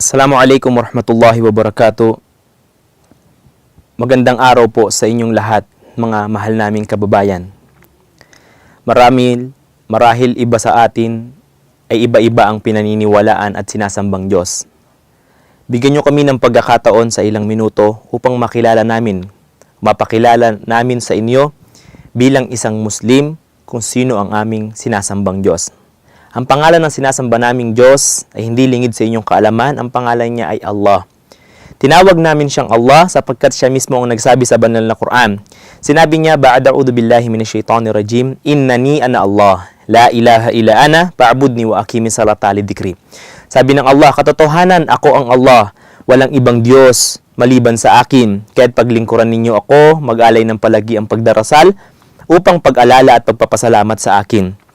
Assalamualaikum warahmatullahi wabarakatuh. Magandang araw po sa inyong lahat, mga mahal naming kababayan. Marami, marahil iba sa atin ay iba-iba ang pinaniniwalaan at sinasambang Diyos. Bigyan nyo kami ng pagkakataon sa ilang minuto upang makilala namin, mapakilala namin sa inyo bilang isang Muslim kung sino ang aming sinasambang Diyos. Ang pangalan ng sinasamba naming Diyos ay hindi lingid sa inyong kaalaman, ang pangalan niya ay Allah. Tinawag namin siyang Allah sapagkat siya mismo ang nagsabi sa banal na Quran. Sinabi niya, Ba'ada'udhu billahi minasyaitanir rajim, Innani ana Allah, la ilaha illa ana, pa'budni wa akimi salata lidikri. Sabi ng Allah, katotohanan ako ang Allah, walang ibang Diyos maliban sa akin. Kaya't paglingkuran ninyo ako, mag-alay ng palagi ang pagdarasal, upang pag-alala at pagpapasalamat sa akin.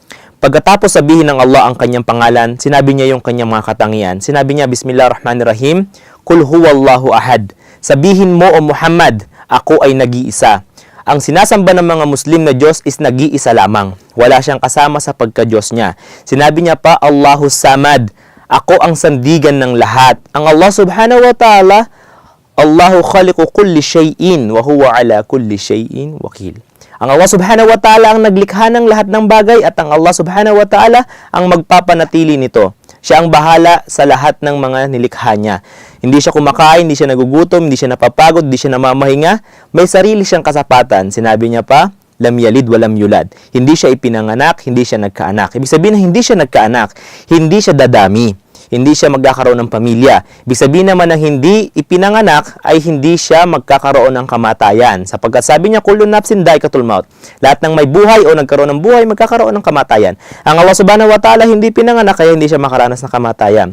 Pagkatapos sabihin ng Allah ang kanyang pangalan, sinabi niya yung kanyang mga katangian. Sinabi niya, Bismillahirrahmanirrahim, Kul huwallahu ahad. Sabihin mo, O Muhammad, ako ay nag-iisa. Ang sinasamba ng mga Muslim na Diyos is nag-iisa lamang. Wala siyang kasama sa pagka-Diyos niya. Sinabi niya pa, Allahu Samad. Ako ang sandigan ng lahat. Ang Allah subhanahu wa ta'ala, Allahu khaliqu kulli shay'in wa huwa ala kulli shay'in wakil. Ang Allah subhanahu wa ta'ala ang naglikha ng lahat ng bagay at ang Allah subhanahu wa ta'ala ang magpapanatili nito. Siya ang bahala sa lahat ng mga nilikha niya. Hindi siya kumakain, hindi siya nagugutom, hindi siya napapagod, hindi siya namamahinga. May sarili siyang kasapatan. Sinabi niya pa, lam yalid walam yulad. Hindi siya ipinanganak, hindi siya nagkaanak. Ibig sabihin na hindi siya nagkaanak, hindi siya dadami hindi siya magkakaroon ng pamilya. Ibig sabihin naman na hindi ipinanganak ay hindi siya magkakaroon ng kamatayan. Sapagkat sabi niya, kulun nafsin daikatul maut. Lahat ng may buhay o nagkaroon ng buhay, magkakaroon ng kamatayan. Ang Allah subhanahu wa ta'ala hindi pinanganak kaya hindi siya makaranas ng kamatayan.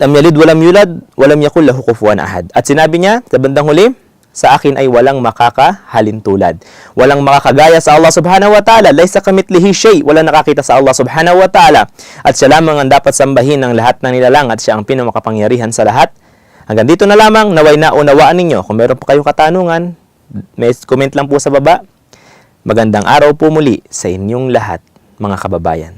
Lam yalid walam yulad, walam yakul lahu kufuwan ahad. At sinabi niya, sa bandang huli, sa akin ay walang makakahalin tulad. Walang makakagaya sa Allah subhanahu wa ta'ala. Laysa kamitlihi shay. Walang nakakita sa Allah subhanahu wa ta'ala. At siya lamang ang dapat sambahin ng lahat ng nilalang at siya ang pinamakapangyarihan sa lahat. Hanggang dito na lamang, naway na unawaan ninyo. Kung meron pa kayong katanungan, may comment lang po sa baba. Magandang araw po muli sa inyong lahat, mga kababayan.